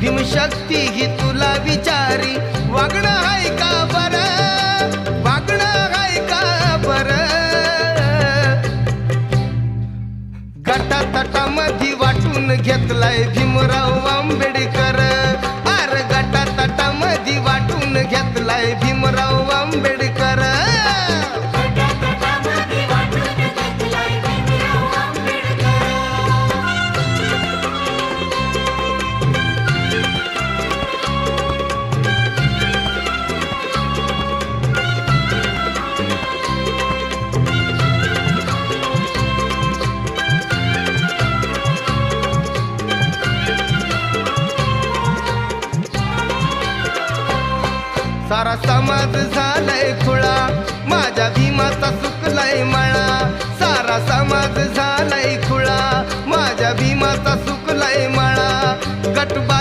भीमशक्ती ही तुला विचारी. वागणं हाय का बर? वागणं हाय का बर? गटा तटामध्ये वाटून घेतलाय भीमराव आंबेडकर. अर गटा तटामध्ये वाटून घेतलाय भीमराव आंबेडकर. सारा समाज झालाय खुळा. माझ्या भीमाचा सुकलाय मळा. सारा समाज झालाय खुळा. माझ्या भीमाचा सुकलाय मळा. गटबा